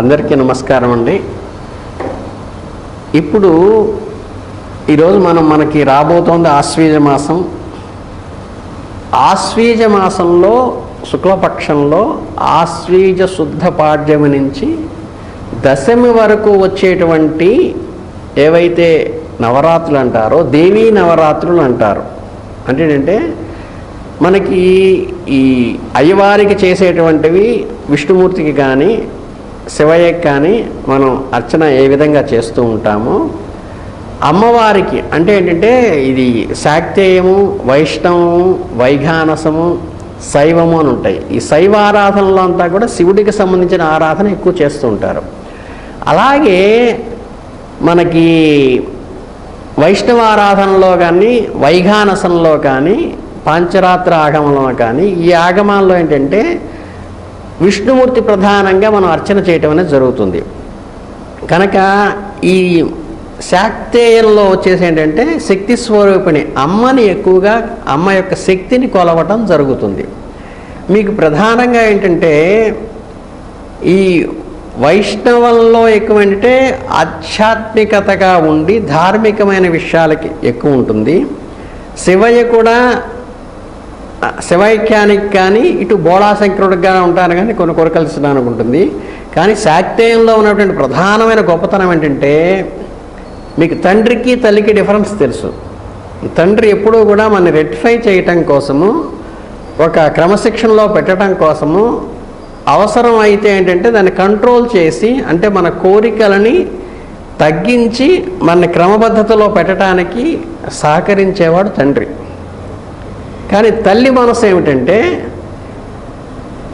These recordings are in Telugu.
అందరికీ నమస్కారం అండి. ఇప్పుడు ఈరోజు మనం మనకి రాబోతోంది ఆశ్వీజ మాసం. ఆశ్వీజ మాసంలో శుక్లపక్షంలో ఆశ్వీజ శుద్ధ పాడ్యమి నుంచి దశమి వరకు వచ్చేటువంటి ఏవైతే నవరాత్రులు అంటారో దేవీ నవరాత్రులు అంటారు. అంటే ఏంటంటే మనకి ఈ అయ్యవారికి చేసేటువంటివి విష్ణుమూర్తికి కానీ శివయ్య కానీ మనం అర్చన ఏ విధంగా చేస్తూ ఉంటామో అమ్మవారికి అంటే ఏంటంటే ఇది శాక్తేయము వైష్ణవము వైఘానసము శైవము అని ఉంటాయి. ఈ శైవ ఆరాధనలో అంతా కూడా శివుడికి సంబంధించిన ఆరాధన ఎక్కువ చేస్తూ ఉంటారు. అలాగే మనకి వైష్ణవ ఆరాధనలో కానీ వైఘానసంలో కానీ పాంచరాత్ర ఆగమంలో కానీ ఈ ఆగమాల్లో ఏంటంటే విష్ణుమూర్తి ప్రధానంగా మనం అర్చన చేయటం అనేది జరుగుతుంది. కనుక ఈ శాక్తేయంలో వచ్చేసి ఏంటంటే శక్తి స్వరూపిణి అమ్మని ఎక్కువగా అమ్మ యొక్క శక్తిని కొలవటం జరుగుతుంది. మీకు ప్రధానంగా ఏంటంటే ఈ వైష్ణవంలో ఎక్కువ ఏంటంటే ఆధ్యాత్మికతగా ఉండి ధార్మికమైన విషయాలకి ఎక్కువ ఉంటుంది. శివయ్య కూడా శివైక్యానికి కానీ ఇటు బోళాశంకరుడిగా ఉంటాను కానీ కొన్ని కొరకలిసడానికి ఉంటుంది కానీ శాక్తేయంలో ఉన్నటువంటి ప్రధానమైన గొప్పతనం ఏంటంటే మీకు తండ్రికి తల్లికి డిఫరెన్స్ తెలుసు. ఈ తండ్రి ఎప్పుడూ కూడా మన రెక్టిఫై చేయటం కోసము ఒక క్రమశిక్షణలో పెట్టడం కోసము అవసరం అయితే ఏంటంటే దాన్ని కంట్రోల్ చేసి అంటే మన కోరికలని తగ్గించి మన క్రమబద్ధతలో పెట్టడానికి సహకరించేవాడు తండ్రి. కానీ తల్లి మనసు ఏమిటంటే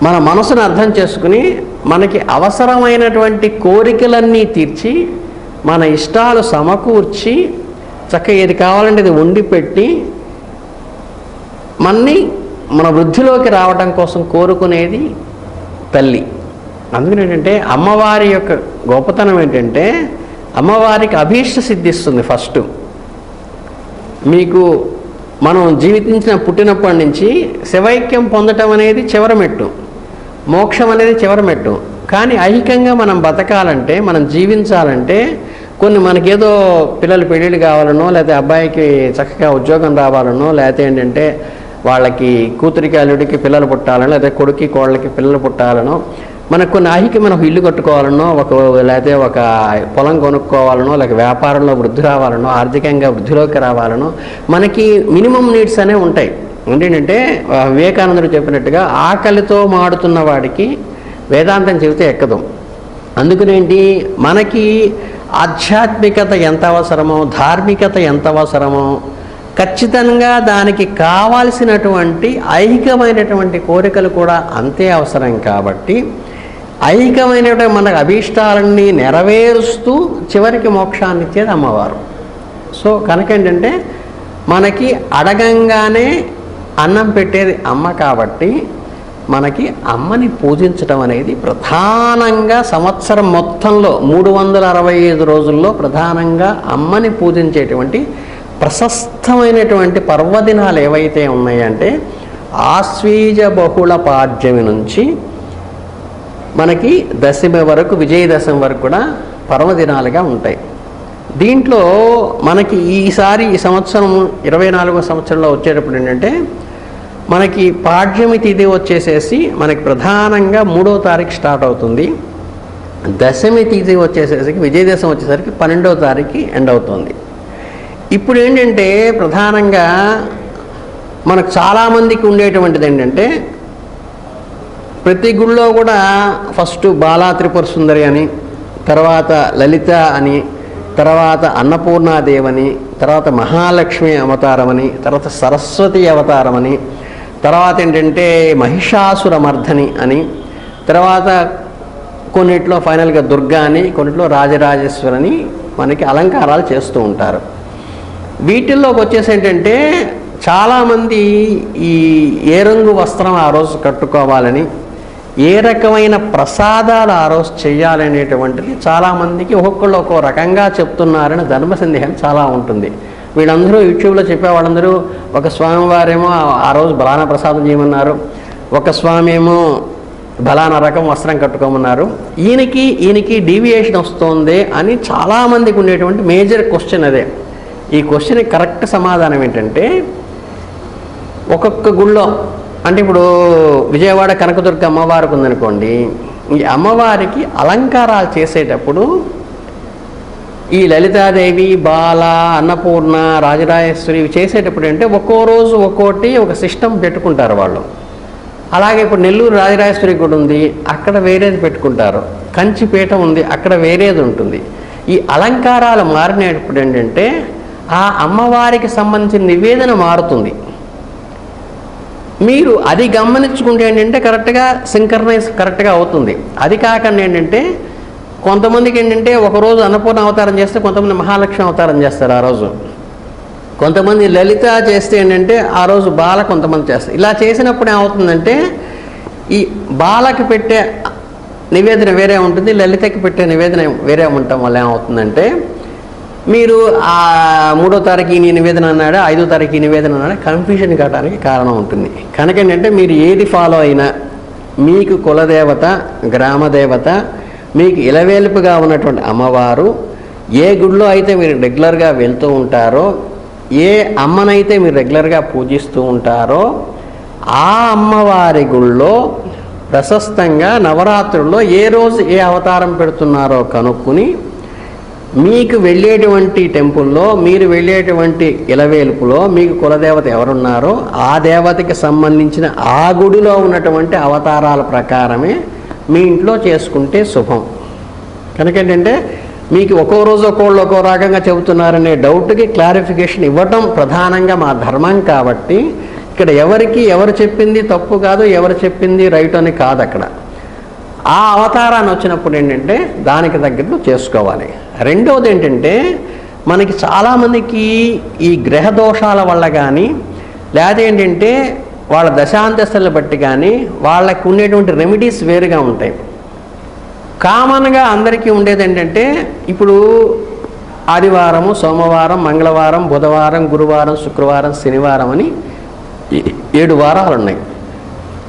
మన మనసును అర్థం చేసుకుని మనకి అవసరమైనటువంటి కోరికలన్నీ తీర్చి మన ఇష్టాలు సమకూర్చి చక్కగా ఏది కావాలంటే ఇది వండి పెట్టి మన్ని మన వృద్ధిలోకి రావడం కోసం కోరుకునేది తల్లి. అందుకని ఏంటంటే అమ్మవారి యొక్క గొప్పతనం ఏంటంటే అమ్మవారికి అభీష్ట సిద్ధిస్తుంది ఫస్ట్. మీకు మనం జీవించిన పుట్టినప్పటి నుంచి శివైక్యం పొందటం అనేది చివరమెట్టు. మోక్షం అనేది చివరమెట్టు. కానీ ఐహికంగా మనం బతకాలంటే మనం జీవించాలంటే కొన్ని మనకేదో పిల్లలు పెళ్ళిళ్ళు కావాలనో లేకపోతే అబ్బాయికి చక్కగా ఉద్యోగం రావాలనో లేకపోతే ఏంటంటే వాళ్ళకి కూతురికి అల్లుడికి పిల్లలు పుట్టాలనో లేకపోతే కొడుక్కి కోళ్ళకి పిల్లలు పుట్టాలనో మనకు కొన్ని ఆహికి ఒక ఇల్లు కట్టుకోవాలనో ఒక లేకపోతే ఒక పొలం కొనుక్కోవాలనో లేక వ్యాపారంలో వృద్ధి రావాలనో ఆర్థికంగా వృద్ధిలోకి రావాలనో మనకి మినిమం నీడ్స్ అనేవి ఉంటాయి. ఏంటంటే వివేకానందుడు చెప్పినట్టుగా ఆకలితో మాడుతున్న వాడికి వేదాంతం చెబితే ఎక్కదు. అందుకనేంటి మనకి ఆధ్యాత్మికత ఎంత అవసరమో ధార్మికత ఎంత అవసరమో ఖచ్చితంగా దానికి కావాల్సినటువంటి ఐహికమైనటువంటి కోరికలు కూడా అంతే అవసరం కాబట్టి ఐకమైనటువంటి మన అభీష్టాలన్నీ నెరవేరుస్తూ చివరికి మోక్షాన్ని ఇచ్చేది అమ్మవారు. సో కనుక ఏంటంటే మనకి అడగంగానే అన్నం పెట్టేది అమ్మ కాబట్టి మనకి అమ్మని పూజించడం అనేది ప్రధానంగా సంవత్సరం మొత్తంలో మూడు వందల అరవై ఐదు రోజుల్లో ప్రధానంగా అమ్మని పూజించేటువంటి ప్రశస్తమైనటువంటి పర్వదినాలు ఏవైతే ఉన్నాయంటే ఆశ్వీజ బహుళ పాడ్యమి నుంచి మనకి దశమి వరకు విజయదశమి వరకు కూడా పర్వదినాలుగా ఉంటాయి. దీంట్లో మనకి ఈసారి ఈ సంవత్సరం ఇరవై నాలుగో సంవత్సరంలో వచ్చేటప్పుడు ఏంటంటే మనకి పాడ్యమి తిథి వచ్చేసేసి మనకి ప్రధానంగా మూడో తారీఖు స్టార్ట్ అవుతుంది. దశమి తిథి వచ్చేసేసరికి విజయదశమి వచ్చేసరికి పన్నెండవ తారీఖు ఎండ్ అవుతుంది. ఇప్పుడు ఏంటంటే ప్రధానంగా మనకు చాలామందికి ఉండేటువంటిది ఏంటంటే ప్రతి గుళ్ళో కూడా ఫస్ట్ బాలా త్రిపుర సుందరి అని తర్వాత లలిత అని తర్వాత అన్నపూర్ణాదేవని తర్వాత మహాలక్ష్మి అవతారమని తర్వాత సరస్వతి అవతారమని తర్వాత ఏంటంటే మహిషాసురమర్ధని అని తర్వాత కొన్నిట్లో ఫైనల్గా దుర్గా అని కొన్నిట్లో రాజరాజేశ్వరని మనకి అలంకారాలు చేస్తూ ఉంటారు. వీటిల్లోకి వచ్చేసి ఏంటంటే చాలామంది ఈ ఏ రంగు వస్త్రం ఆ రోజు కట్టుకోవాలని ఏ రకమైన ప్రసాదాలు ఆ రోజు చేయాలనేటువంటిది చాలామందికి ఒక్కొక్కళ్ళు ఒక్కో రకంగా చెప్తున్నారని ధర్మ సందేహం చాలా ఉంటుంది. వీళ్ళందరూ యూట్యూబ్లో చెప్పే వాళ్ళందరూ ఒక స్వామివారేమో ఆ- ఆ రోజు బలాన ప్రసాదం చేయమన్నారు ఒక స్వామి ఏమో బలానా రకం వస్త్రం కట్టుకోమన్నారు ఈయనకి ఈయనకి డీవియేషన్ వస్తుంది అని చాలామందికి ఉండేటువంటి మేజర్ క్వశ్చన్ అదే. ఈ క్వశ్చన్ కరెక్ట్ సమాధానం ఏంటంటే ఒక్కొక్క గుళ్ళో అంటే ఇప్పుడు విజయవాడ కనకదుర్గ అమ్మవారికి ఉందనుకోండి ఈ అమ్మవారికి అలంకారాలు చేసేటప్పుడు ఈ లలితాదేవి బాల అన్నపూర్ణ రాజరాజేశ్వరి ఇవి చేసేటప్పుడు అంటే ఒక్కో రోజు ఒక్కోటి ఒక సిస్టమ్ పెట్టుకుంటారు వాళ్ళు. అలాగే ఇప్పుడు నెల్లూరు రాజరాజేశ్వరి గుడి ఉంది అక్కడ వేరేది పెట్టుకుంటారు. కంచిపీఠ ఉంది అక్కడ వేరేది ఉంటుంది. ఈ అలంకారాలు మారినప్పుడు ఏంటంటే ఆ అమ్మవారికి సంబంధించిన నివేదన మారుతుంది. మీరు అది గమనించుకుంటే ఏంటంటే కరెక్ట్గా సింకర్నైజ్ కరెక్ట్గా అవుతుంది. అది కాకుండా ఏంటంటే కొంతమందికి ఏంటంటే ఒకరోజు అన్నపూర్ణ అవతారం చేస్తే కొంతమంది మహాలక్ష్మి అవతారం చేస్తారు ఆ రోజు. కొంతమంది లలిత చేస్తే ఏంటంటే ఆ రోజు బాల కొంతమంది చేస్తారు. ఇలా చేసినప్పుడు ఏమవుతుందంటే ఈ బాలకి పెట్టే నివేదన వేరే ఉంటుంది లలితకి పెట్టే నివేదన వేరే ఉండటం వల్ల ఏమవుతుందంటే మీరు ఆ మూడో తారీఖు ఈ నివేదన అన్నాడు ఐదో తారీఖు ఈ నివేదన అన్నాడు కన్ఫ్యూజన్ కావడానికి కారణం ఉంటుంది. కనుక ఏంటంటే మీరు ఏది ఫాలో అయినా మీకు కులదేవత గ్రామదేవత మీకు ఇలవేలుపుగా ఉన్నటువంటి అమ్మవారు ఏ గుడిలో అయితే మీరు రెగ్యులర్గా వెళ్తూ ఉంటారో ఏ అమ్మనైతే మీరు రెగ్యులర్గా పూజిస్తూ ఉంటారో ఆ అమ్మవారి గుళ్ళో ప్రశస్తంగా నవరాత్రుల్లో ఏ రోజు ఏ అవతారం పెడుతున్నారో కనుక్కుని మీకు వెళ్ళేటువంటి టెంపుల్లో మీరు వెళ్ళేటువంటి ఇలవేలుపులో మీకు కులదేవత ఎవరున్నారో ఆ దేవతకి సంబంధించిన ఆ గుడిలో ఉన్నటువంటి అవతారాల ప్రకారమే మీ ఇంట్లో చేసుకుంటే శుభం. కనుక ఏంటంటే మీకు ఒక్కో రోజు ఒక్కోళ్ళు ఒక్కో రకంగా చెబుతున్నారనే డౌట్కి క్లారిఫికేషన్ ఇవ్వటం ప్రధానంగా మా ధర్మం కాబట్టి ఇక్కడ ఎవరికి ఎవరు చెప్పింది తప్పు కాదు ఎవరు చెప్పింది రైట్ అని కాదు అక్కడ ఆ అవతారాన్ని వచ్చినప్పుడు ఏంటంటే దానికి తగ్గట్టు చేసుకోవాలి. రెండవది ఏంటంటే మనకి చాలామందికి ఈ గ్రహ దోషాల వల్ల కానీ లేదా ఏంటంటే వాళ్ళ దశాంతస్తులను బట్టి కానీ వాళ్ళకి ఉండేటువంటి రెమెడీస్ వేరుగా ఉంటాయి. కామన్గా అందరికీ ఉండేది ఏంటంటే ఇప్పుడు ఆదివారము సోమవారం మంగళవారం బుధవారం గురువారం శుక్రవారం శనివారం అని ఏడు వారాలు ఉన్నాయి.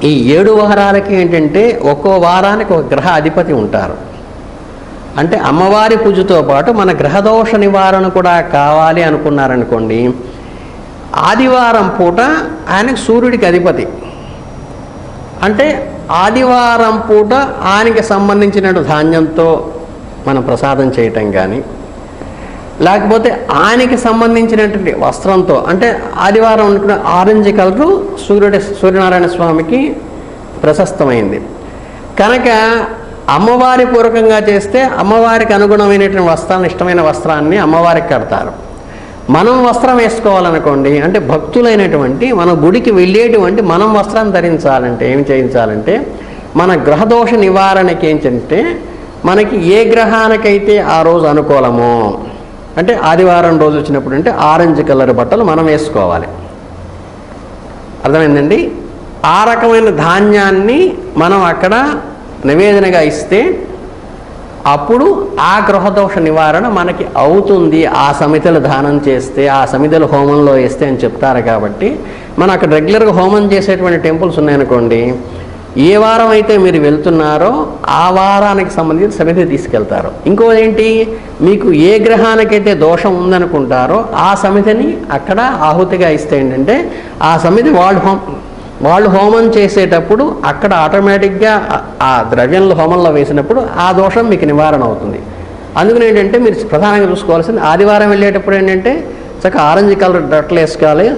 ఈ ఏడు వారాలకి ఏంటంటే ఒక్కో వారానికి ఒక గ్రహ అధిపతి ఉంటారు. అంటే అమ్మవారి పూజతో పాటు మన గ్రహదోష నివారణ కూడా కావాలి అనుకున్నారనుకోండి ఆదివారం పూట ఆయనకు సూర్యుడికి అధిపతి. అంటే ఆదివారం పూట ఆయనకి సంబంధించిన ధాన్యంతో మనం ప్రసాదం చేయటం కానీ లేకపోతే ఆయనకి సంబంధించినటువంటి వస్త్రంతో అంటే ఆదివారం ఉన్నటువంటి ఆరెంజ్ కలరు సూర్యుడి సూర్యనారాయణ స్వామికి ప్రశస్తమైంది. కనుక అమ్మవారి పూర్వకంగా చేస్తే అమ్మవారికి అనుగుణమైనటువంటి వస్త్రాన్ని ఇష్టమైన వస్త్రాన్ని అమ్మవారికి కడతారు. మనం వస్త్రం వేసుకోవాలనుకోండి అంటే భక్తులైనటువంటి మన గుడికి వెళ్ళేటువంటి మనం వస్త్రం ధరించాలంటే ఏం చేయించాలంటే మన గ్రహదోష నివారణకి ఏంటంటే మనకి ఏ గ్రహానికైతే ఆ రోజు అనుకూలమో అంటే ఆదివారం రోజు వచ్చినప్పుడు అంటే ఆరెంజ్ కలర్ బట్టలు మనం వేసుకోవాలి. అర్థమైందండి? ఆ రకమైన ధాన్యాన్ని మనం అక్కడ నివేదనగా ఇస్తే అప్పుడు ఆ గ్రహదోష నివారణ మనకి అవుతుంది. ఆ సమితలు దానం చేస్తే ఆ సమితలు హోమంలో వేస్తే అని చెప్తారు కాబట్టి మనం అక్కడ రెగ్యులర్గా హోమం చేసేటువంటి టెంపుల్స్ ఉన్నాయనుకోండి ఏ వారం అయితే మీరు వెళ్తున్నారో ఆ వారానికి సంబంధించి సమితి తీసుకెళ్తారు. ఇంకోదేంటి? మీకు ఏ గ్రహానికైతే దోషం ఉందనుకుంటారో ఆ సమితిని అక్కడ ఆహుతిగా ఇస్తే ఏంటంటే ఆ సమితి వాళ్ళు హోం వాళ్ళు హోమం చేసేటప్పుడు అక్కడ ఆటోమేటిక్గా ఆ- ఆ ద్రవ్యంలో హోమంలో వేసినప్పుడు ఆ దోషం మీకు నివారణ అవుతుంది. అందుకని ఏంటంటే మీరు ప్రధానంగా చూసుకోవాల్సింది ఆదివారం వెళ్ళేటప్పుడు ఏంటంటే చక్కగా ఆరెంజ్ కలర్ బట్టలు వేసుకోవాలి.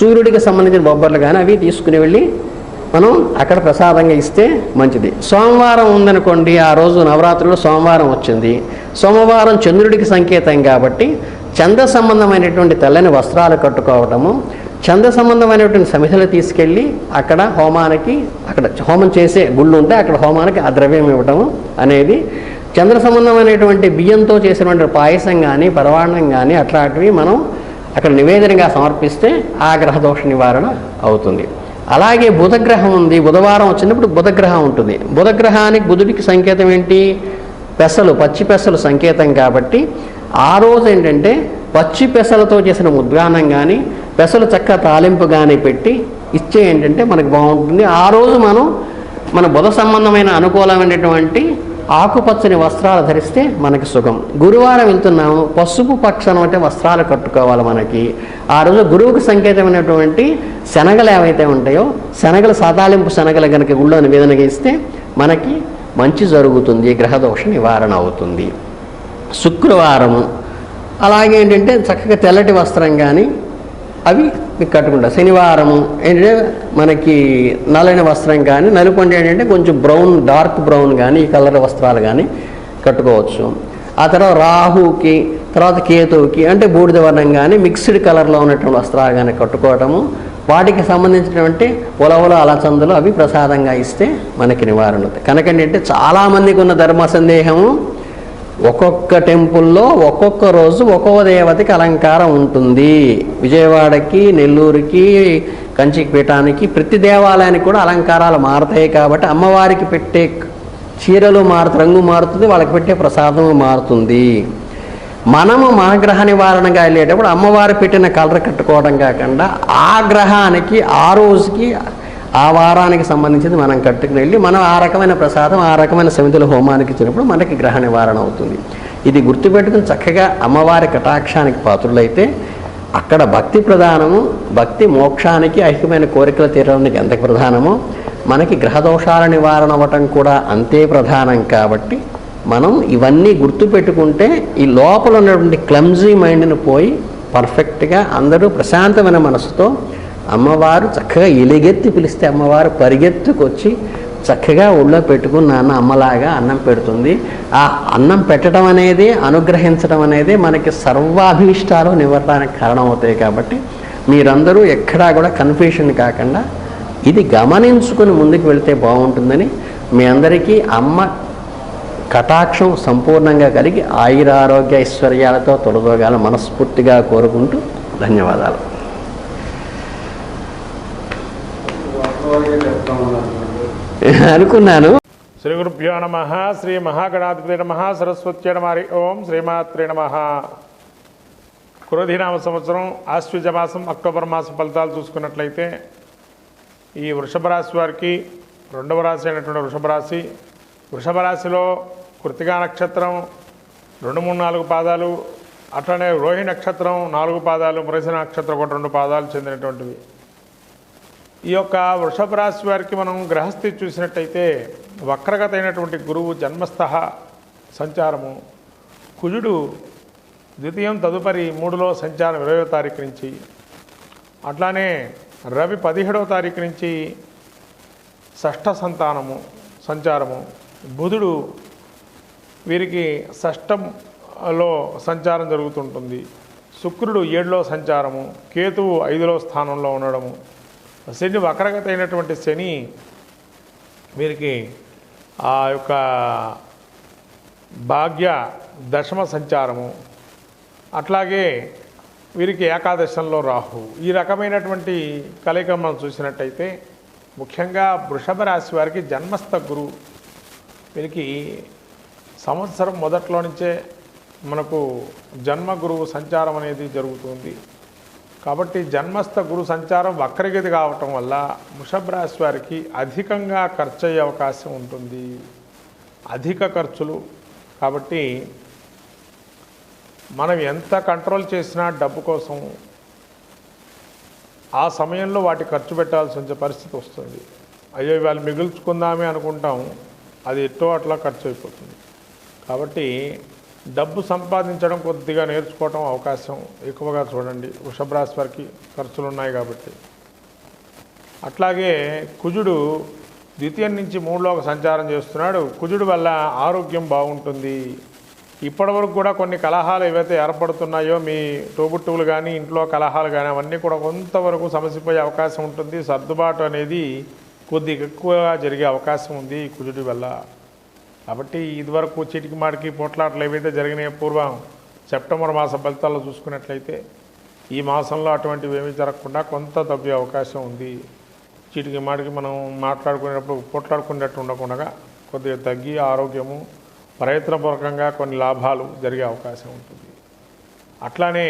సూర్యుడికి సంబంధించిన బొబ్బర్లు కానీ అవి తీసుకుని వెళ్ళి మనం అక్కడ ప్రసాదంగా ఇస్తే మంచిది. సోమవారం ఉందనుకోండి ఆ రోజు నవరాత్రులు సోమవారం వచ్చింది. సోమవారం చంద్రుడికి సంకేతం కాబట్టి చంద్ర సంబంధమైనటువంటి తెల్లని వస్త్రాలు కట్టుకోవటము చంద్ర సంబంధమైనటువంటి సమిధలు తీసుకెళ్ళి అక్కడ హోమానికి అక్కడ హోమం చేసే గుళ్ళు ఉంటే అక్కడ హోమానికి ఆ ద్రవ్యం ఇవ్వటము అనేది చంద్ర సంబంధమైనటువంటి బియ్యంతో చేసినటువంటి పాయసం కానీ పరవాణం కానీ అట్లాంటివి మనం అక్కడ నివేదనగా సమర్పిస్తే ఆ గ్రహదోష నివారణ అవుతుంది. అలాగే బుధగ్రహం ఉంది. బుధవారం వచ్చినప్పుడు బుధగ్రహం ఉంటుంది. బుధగ్రహానికి బుధుడికి సంకేతం ఏంటి? పెసలు పచ్చి పెసలు సంకేతం కాబట్టి ఆ రోజు ఏంటంటే పచ్చి పెసలతో చేసిన ఉద్గానం కానీ పెసలు చక్క తాలింపు కానీ పెట్టి ఇచ్చే ఏంటంటే మనకు బాగుంటుంది. ఆ రోజు మనం మన బుధ సంబంధమైన అనుకూలమైనటువంటి ఆకుపచ్చని వస్త్రాలు ధరిస్తే మనకి సుఖం. గురువారం వెళ్తున్నాము పసుపు పక్షం అంటే వస్త్రాలు కట్టుకోవాలి మనకి. ఆ రోజు గురువుకు సంకేతమైనటువంటి శనగలు ఏవైతే ఉంటాయో శనగలు సాతాలింపు శనగలు కనుక గుళ్ళో నివేదనగా ఇస్తే మనకి మంచి జరుగుతుంది గ్రహదోష నివారణ అవుతుంది. శుక్రవారము అలాగే ఏంటంటే చక్కగా తెల్లటి వస్త్రం కానీ అవి మీకు కట్టుకుంటారు శనివారము ఏంటంటే మనకి నల్లని వస్త్రం కానీ నలుపు ఏంటంటే కొంచెం బ్రౌన్ డార్క్ బ్రౌన్ కానీ ఈ కలర్ వస్త్రాలు కానీ కట్టుకోవచ్చు. ఆ తర్వాత రాహుకి తర్వాత కేతువుకి అంటే బూడిద వర్ణం కానీ మిక్స్డ్ కలర్లో ఉన్నటువంటి వస్త్రాలు కానీ కట్టుకోవటము. వాటికి సంబంధించినటువంటి ఉలవలు అలచందులు అవి ప్రసాదంగా ఇస్తే మనకి నివారణ అవుతాయి. కనుక ఏంటంటే చాలామందికి ఉన్న ధర్మ సందేహము ఒక్కొక్క టెంపుల్లో ఒక్కొక్క రోజు ఒక్కొక్క దేవతకి అలంకారం ఉంటుంది. విజయవాడకి నెల్లూరుకి కంచికి పీఠానికి ప్రతి దేవాలయానికి కూడా అలంకారాలు మారుతాయి కాబట్టి అమ్మవారికి పెట్టే చీరలు మారుతు రంగు మారుతుంది వాళ్ళకి పెట్టే ప్రసాదము మారుతుంది. మనము మన గ్రహ నివారణగా వెళ్ళేటప్పుడు అమ్మవారు పెట్టిన కలర్ కట్టుకోవడం కాకుండా ఆ గ్రహానికి ఆ రోజుకి ఆ వారానికి సంబంధించింది మనం కట్టుకుని వెళ్ళి మనం ఆ రకమైన ప్రసాదం ఆ రకమైన సమితుల హోమానికి ఇచ్చినప్పుడు మనకి గ్రహ నివారణ అవుతుంది. ఇది గుర్తుపెట్టుకుని చక్కగా అమ్మవారి కటాక్షానికి పాత్రులైతే అక్కడ భక్తి ప్రధానము భక్తి మోక్షానికి ఐక్యమైన కోరికలు తీరడానికి ఎంత ప్రధానమో మనకి గ్రహదోషాల నివారణ అవ్వటం కూడా అంతే ప్రధానం కాబట్టి మనం ఇవన్నీ గుర్తుపెట్టుకుంటే ఈ లోపల ఉన్నటువంటి క్లమ్జీ మైండ్ని పోయి పర్ఫెక్ట్గా అందరూ ప్రశాంతమైన మనసుతో అమ్మవారు చక్కగా ఎలిగెత్తి పిలిస్తే అమ్మవారు పరిగెత్తుకొచ్చి చక్కగా ఒళ్ళో పెట్టుకుని నాన్న అమ్మలాగా అన్నం పెడుతుంది. ఆ అన్నం పెట్టడం అనేది అనుగ్రహించడం అనేది మనకి సర్వాభీష్టాలు కారణం కారణమవుతాయి కాబట్టి మీరందరూ ఎక్కడా కూడా కన్ఫ్యూషన్ కాకుండా ఇది గమనించుకుని ముందుకు వెళితే బాగుంటుందని మీ అందరికీ అమ్మ కటాక్షం సంపూర్ణంగా కలిగి ఆయురారోగ్య ఐశ్వర్యాలతో తొలగోగాల మనస్ఫూర్తిగా కోరుకుంటూ ధన్యవాదాలు. అనుకున్నాను. శ్రీ గురుభ్యో నమ శ్రీ మహాగణాధిపతి నమ సరస్వత్య నమారి ఓం శ్రీమాత్రి నమ. క్రోధినామ సంవత్సరం ఆశ్వజ మాసం అక్టోబర్ మాసం ఫలితాలు చూసుకున్నట్లయితే ఈ వృషభ రాశి వారికి రెండవ రాశి అయినటువంటి వృషభ రాశి. వృషభ రాశిలో కృతికా నక్షత్రం రెండు మూడు నాలుగు పాదాలు అట్లనే రోహి నక్షత్రం నాలుగు పాదాలు మృగశ నక్షత్రం ఒకటి రెండు పాదాలు చెందినటువంటివి. ఈ యొక్క వృషభ రాశి వారికి మనం గ్రహస్థితి చూసినట్టయితే వక్రగత అయినటువంటి గురువు జన్మస్థ సంచారము కుజుడు ద్వితీయం తదుపరి మూడులో సంచారం ఇరవయో తారీఖు నుంచి అట్లానే రవి పదిహేడవ తారీఖు నుంచి షష్ఠ సంతానము సంచారము బుధుడు వీరికి షష్టంలో సంచారం జరుగుతుంటుంది శుక్రుడు ఏడులో సంచారము కేతువు ఐదులో స్థానంలో ఉండడము శని వక్రగత అయినటువంటి శని వీరికి ఆ యొక్క భాగ్య దశమ సంచారము అట్లాగే వీరికి ఏకాదశంలో రాహు ఈ రకమైనటువంటి కలయిక మనం చూసినట్టయితే ముఖ్యంగా వృషభ రాశి వారికి జన్మస్థ గురు వీరికి సంవత్సరం మొదట్లో నుంచే మనకు జన్మ గురువు సంచారం అనేది జరుగుతుంది. కాబట్టి జన్మస్థ గురు సంచారం వక్రగతి కావటం వల్ల వృషభరాశి వారికి అధికంగా ఖర్చు అయ్యే అవకాశం ఉంటుంది. అధిక ఖర్చులు. కాబట్టి మనం ఎంత కంట్రోల్ చేసినా డబ్బు కోసం ఆ సమయంలో వాటి ఖర్చు పెట్టాల్సి వచ్చే పరిస్థితి వస్తుంది. అయ్యో ఇవాళ మిగుల్చుకుందామే అనుకుంటాం. అది ఎట్టో అట్లా ఖర్చు అయిపోతుంది. కాబట్టి డబ్బు సంపాదించడం కొద్దిగా నేర్చుకోవటం అవకాశం ఎక్కువగా చూడండి. వృషభ రాశి వారికి ఖర్చులు ఉన్నాయి కాబట్టి. అట్లాగే కుజుడు ద్వితీయం నుంచి మూడులోకి సంచారం చేస్తున్నాడు. కుజుడు వల్ల ఆరోగ్యం బాగుంటుంది. ఇప్పటివరకు కూడా కొన్ని కలహాలు ఏవైతే ఏర్పడుతున్నాయో మీ తోబుట్టువులు కానీ ఇంట్లో కలహాలు కానీ అవన్నీ కూడా కొంతవరకు సమసిపోయే అవకాశం ఉంటుంది. సర్దుబాటు అనేది కొద్దిగా ఎక్కువగా జరిగే అవకాశం ఉంది కుజుడి వల్ల. కాబట్టి ఇదివరకు చీటికి మాటికి పోట్లాటలు ఏవైతే జరిగినాయో పూర్వం సెప్టెంబర్ మాస ఫలితాల్లో చూసుకున్నట్లయితే ఈ మాసంలో అటువంటివి ఏమీ జరగకుండా కొంత తగ్గే అవకాశం ఉంది. చీటికి మాటికి మనం మాట్లాడుకునేటప్పుడు పోట్లాడుకునేటట్టు ఉండకుండా కొద్దిగా తగ్గి ఆరోగ్యము ప్రయత్నపూర్వకంగా కొన్ని లాభాలు జరిగే అవకాశం ఉంటుంది. అట్లానే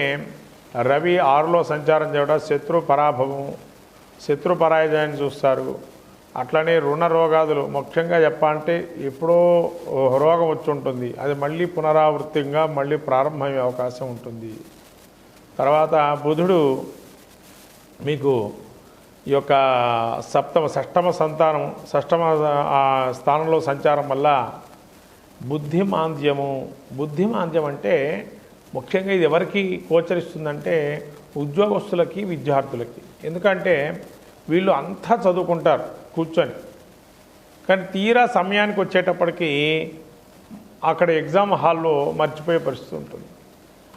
రవి ఆరులో సంచారం చేయడం శత్రు పరాభవం శత్రు పరాజయాన్ని చూస్తారు. అట్లనే రుణ రోగాదులు. ముఖ్యంగా చెప్పాలంటే ఎప్పుడో రోగం వచ్చి ఉంటుంది అది మళ్ళీ పునరావృత్తిగా మళ్ళీ ప్రారంభమయ్యే అవకాశం ఉంటుంది. తర్వాత బుధుడు మీకు ఈ యొక్క సప్తమ షష్టమ సంతానం షష్టమ ఆ, స్థానంలో సంచారం వల్ల బుద్ధిమాంద్యము బుద్ధిమాంద్యం అంటే ముఖ్యంగా ఇది ఎవరికి గోచరిస్తుందంటే ఉద్యోగస్తులకి విద్యార్థులకి. ఎందుకంటే వీళ్ళు అంతా చదువుకుంటారు. కూర్చొని. కానీ తీరా సమయానికి వచ్చేటప్పటికి అక్కడ ఎగ్జామ్ హాల్లో మర్చిపోయే పరిస్థితి ఉంటుంది.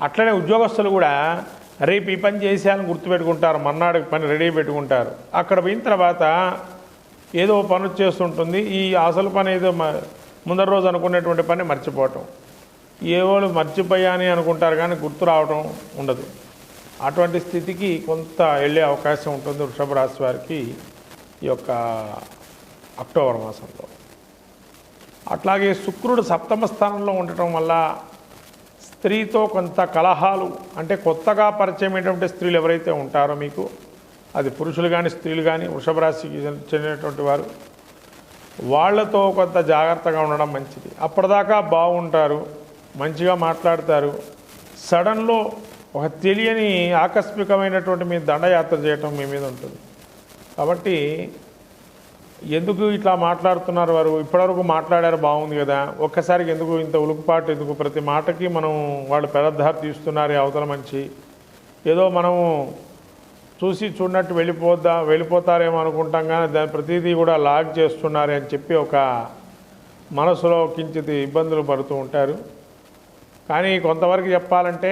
అట్లనే ఉద్యోగస్తులు కూడా రేపు ఈ పని చేసేయాలని గుర్తుపెట్టుకుంటారు మర్నాడు పని రెడీ పెట్టుకుంటారు. అక్కడ పోయిన తర్వాత ఏదో పని వచ్చేస్తుంటుంది. ఈ అసలు పని ఏదో మ- ముందర రోజు అనుకునేటువంటి పని మర్చిపోవటం. ఏవో మర్చిపోయాని అనుకుంటారు కానీ గుర్తు రావటం ఉండదు. అటువంటి స్థితికి కొంత వెళ్ళే అవకాశం ఉంటుంది వృషభ రాశి వారికి. ఈ యొక్క అక్టోబర్ మాసంలో. అట్లాగే శుక్రుడు సప్తమ స్థానంలో ఉండటం వల్ల స్త్రీతో కొంత కలహాలు అంటే కొత్తగా పరిచయమైనటువంటి స్త్రీలు ఎవరైతే ఉంటారో మీకు అది పురుషులు కానీ స్త్రీలు కానీ వృషభ రాశికి చెందినటువంటి వారు వాళ్ళతో కొంత జాగ్రత్తగా ఉండడం మంచిది. అప్పటిదాకా బాగుంటారు మంచిగా మాట్లాడతారు. సడన్లో ఒక తెలియని ఆకస్మికమైనటువంటి మీ దండయాత్ర చేయటం మీ మీద ఉంటుంది. కాబట్టి ఎందుకు ఇట్లా మాట్లాడుతున్నారు వారు? ఇప్పటివరకు మాట్లాడారు బాగుంది కదా. ఒక్కసారికి ఎందుకు ఇంత ఉలుకుపాటు ఎందుకు? ప్రతి మాటకి మనం వాళ్ళు పెరద్దారు తీస్తున్నారు అవతల మంచి ఏదో మనము చూసి చూడనట్టు వెళ్ళిపోద్దా వెళ్ళిపోతారేమో అనుకుంటాం కానీ దాని ప్రతిదీ కూడా లాగ్ చేస్తున్నారు అని చెప్పి ఒక మనసులో కించిత్ ఇబ్బందులు పడుతూ ఉంటారు. కానీ కొంతవరకు చెప్పాలంటే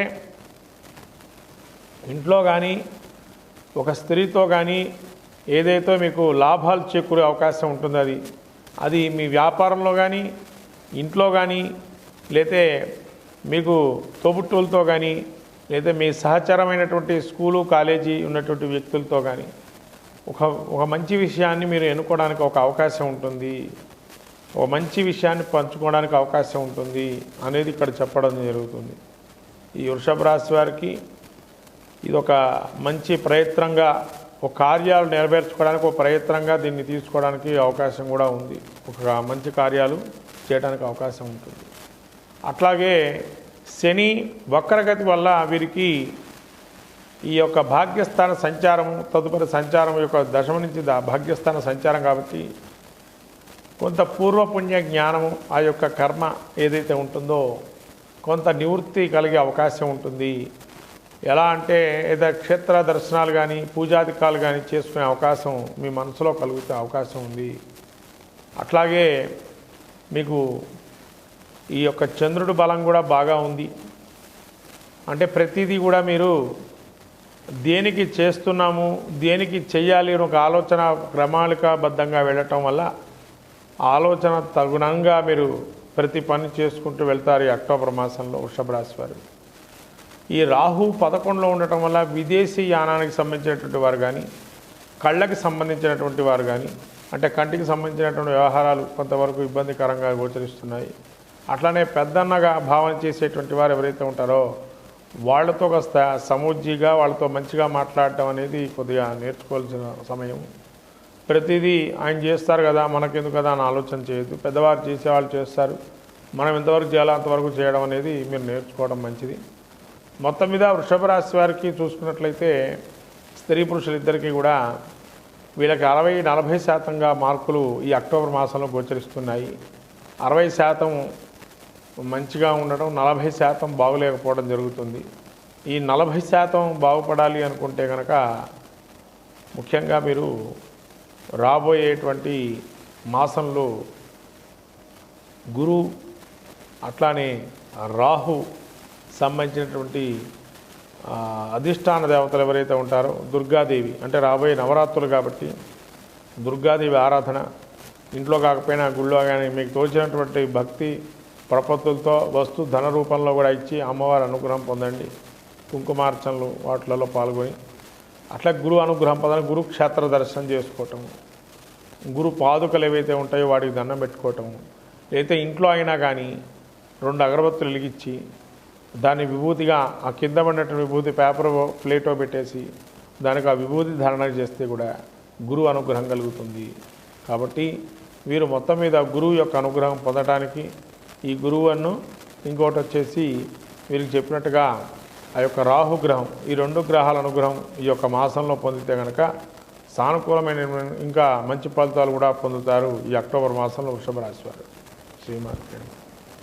ఇంట్లో కానీ ఒక స్త్రీతో కానీ ఏదైతే మీకు లాభాలు చేకూరే అవకాశం ఉంటుందో అది అది మీ వ్యాపారంలో కానీ ఇంట్లో కానీ లేతే మీకు తోబుట్టువులతో కానీ లేదా మీ సహచరమైనటువంటి స్కూలు కాలేజీ ఉన్నటువంటి వ్యక్తులతో కానీ ఒక ఒక మంచి విషయాన్ని మీరు ఎన్నుకోవడానికి ఒక అవకాశం ఉంటుంది. ఒక మంచి విషయాన్ని పంచుకోవడానికి అవకాశం ఉంటుంది అనేది ఇక్కడ చెప్పడం జరుగుతుంది. ఈ వృషభ రాశి వారికి ఇది ఒక మంచి ప్రయత్నంగా ఒక కార్యాలు నెరవేర్చుకోవడానికి ఒక ప్రయత్నంగా దీన్ని తీసుకోవడానికి అవకాశం కూడా ఉంది. ఒక మంచి కార్యాలు చేయడానికి అవకాశం ఉంటుంది. అట్లాగే శని వక్రగతి వల్ల వీరికి ఈ యొక్క భాగ్యస్థాన సంచారం తదుపరి సంచారం యొక్క దశమ నుంచి దా భాగ్యస్థాన సంచారం కాబట్టి కొంత పూర్వపుణ్య జ్ఞానము ఆ యొక్క కర్మ ఏదైతే ఉంటుందో కొంత నివృత్తి కలిగే అవకాశం ఉంటుంది. ఎలా అంటే ఏదో క్షేత్ర దర్శనాలు కానీ పూజాధికాలు కానీ చేసుకునే అవకాశం మీ మనసులో కలుగుతే అవకాశం ఉంది. అట్లాగే మీకు ఈ యొక్క చంద్రుడి బలం కూడా బాగా ఉంది. అంటే ప్రతిదీ కూడా మీరు దేనికి చేస్తున్నాము దేనికి చెయ్యాలి అని ఒక ఆలోచన ప్రణాళికాబద్ధంగా వెళ్ళటం వల్ల ఆలోచన తగునంగా మీరు ప్రతి పని చేసుకుంటూ వెళ్తారు ఈ అక్టోబర్ మాసంలో వృషభ రాశి వారు. ఈ రాహు పదకొండులో ఉండటం వల్ల విదేశీ యానానికి సంబంధించినటువంటి వారు కానీ కళ్ళకి సంబంధించినటువంటి వారు కానీ అంటే కంటికి సంబంధించినటువంటి వ్యవహారాలు కొంతవరకు ఇబ్బందికరంగా గోచరిస్తున్నాయి. అట్లానే పెద్దన్నగా భావన చేసేటువంటి వారు ఎవరైతే ఉంటారో వాళ్ళతో కాస్త సమూజ్జిగా వాళ్ళతో మంచిగా మాట్లాడటం అనేది కొద్దిగా నేర్చుకోవాల్సిన సమయం. ప్రతిదీ ఆయన చేస్తారు కదా మనకెందుకు కదా అని ఆలోచన చేయొద్దు. పెద్దవారు చేసేవాళ్ళు చేస్తారు. మనం ఎంతవరకు చేయాలో అంతవరకు చేయడం అనేది మీరు నేర్చుకోవడం మంచిది. మొత్తం మీద వృషభ రాశి వారికి చూసుకున్నట్లయితే స్త్రీ పురుషులిద్దరికీ కూడా వీళ్ళకి అరవై నలభై శాతంగా మార్కులు ఈ అక్టోబర్ మాసంలో గోచరిస్తున్నాయి. అరవై శాతం మంచిగా ఉండడం నలభై శాతం బాగులేకపోవడం జరుగుతుంది. ఈ నలభై శాతం బాగుపడాలి అనుకుంటే కనుక ముఖ్యంగా మీరు రాబోయేటువంటి మాసంలో గురు అట్లానే రాహు సంబంధించినటువంటి అధిష్టాన దేవతలు ఎవరైతే ఉంటారో దుర్గాదేవి అంటే రాబోయే నవరాత్రులు కాబట్టి దుర్గాదేవి ఆరాధన ఇంట్లో కాకపోయినా గుళ్ళో కానీ మీకు తోచినటువంటి భక్తి ప్రపత్తులతో వస్తు ధన రూపంలో కూడా ఇచ్చి అమ్మవారి అనుగ్రహం పొందండి. కుంకుమార్చనలు వాటిలలో పాల్గొని అట్లా గురు అనుగ్రహం పొందని గురు క్షేత్ర దర్శనం చేసుకోవటం గురు పాదుకలు ఏవైతే ఉంటాయో వాటికి దండం పెట్టుకోవటం అయితే ఇంట్లో అయినా కానీ రెండు అగరబత్తులు వెలిగించి దాన్ని విభూతిగా ఆ కింద పడినటువంటి విభూతి పేపర్ ప్లేటో పెట్టేసి దానికి ఆ విభూతి ధారణ చేస్తే కూడా గురువు అనుగ్రహం కలుగుతుంది. కాబట్టి వీరు మొత్తం మీద గురువు యొక్క అనుగ్రహం పొందడానికి ఈ గురువు ఇంకోటి వచ్చేసి వీరికి చెప్పినట్టుగా ఆ యొక్క రాహుగ్రహం ఈ రెండు గ్రహాల అనుగ్రహం ఈ యొక్క మాసంలో పొందితే కనుక సానుకూలమైన ఇంకా మంచి ఫలితాలు కూడా పొందుతారు ఈ అక్టోబర్ మాసంలో వృషభ రాశి వారు. శ్రీమాన్